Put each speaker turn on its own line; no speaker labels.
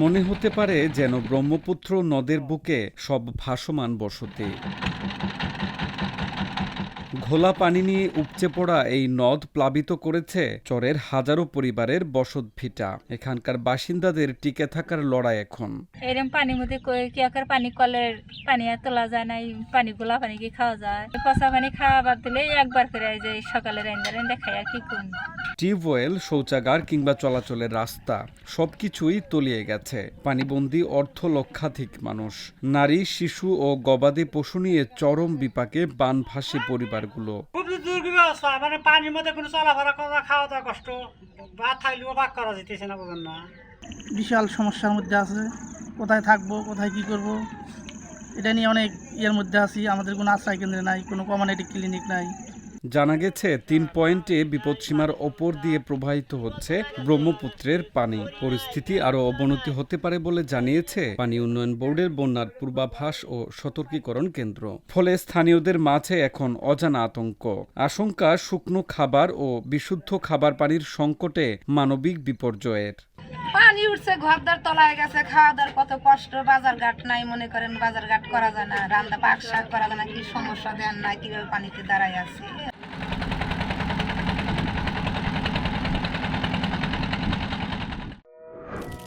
মনে হতে পারে যেন ব্রহ্মপুত্র নদের বুকে সব ভাসমান বসতি। ঘোলা পানি নিয়ে উপচে পড়া এই নদ প্লাবিত করেছে চরের হাজারো পরিবারের বসত ভিটা। এখানকার বাসিন্দাদের টিকে থাকার লড়াই এখন।
এরম পানির মধ্যে কই- কি আকার পানি কলের পানি আর তোলা যায় না পানি গোলা পানি কি খাওয়া যায়? পচা পানি খাওয়া বাদ দিলে একবার করে এই যে সকালে রেন্দা রেন্দা খাই আর কি করুন
টিউবওয়েল শৌচাগার কিংবা চলাচলের রাস্তা সবকিছুই তলিয়ে গেছে। পানিবন্দী অর্ধ লক্ষাধিক মানুষ। নারী শিশু ও গবাদি পশু নিয়ে চরম বিপাকে বানভাসী পরিবারগুলো
খুব দুর্ব্যবস্থা মানে পানির মধ্যে কোনো চলাফেরা করা খাওয়া দাওয়া কষ্ট ভাত খাইলেও ভাগ করা যেতেছে না বুঝেন না।
বিশাল সমস্যার মধ্যে আছে। কোথায় থাকব কোথায় কি করব? এটা নিয়ে অনেক ইয়ের মধ্যে আছি। আমাদের কোনো আশ্রয় কেন্দ্রে নাই কোনো কমিউনিটি ক্লিনিক নাই।
জানা গেছে, তিন পয়েন্টে বিপদসীমার ওপর দিয়ে প্রবাহিত হচ্ছে ব্রহ্মপুত্রের পানি। পরিস্থিতি আরও অবনতি হতে পারে বলে জানিয়েছে পানি উন্নয়ন বোর্ডের বন্যার পূর্বাভাস ও সতর্কীকরণ কেন্দ্র। ফলে স্থানীয়দের মাঝে এখন অজানা আতঙ্ক। আশঙ্কা, শুকনো খাবার ও বিশুদ্ধ খাবার পানির সংকটে মানবিক বিপর্যয়ের।
পানি উঠছে, ঘরদার তলায় গেছে খাওয়া দাওয়ার কত কষ্ট বাজার ঘাট নাই, মনে করেন বাজার ঘাট করা যায় না, রান্না পাক শাক করা যায় না, কি সমস্যা, দেন না কীভাবে পানিতে দাঁড়ায় আছে। Thank you.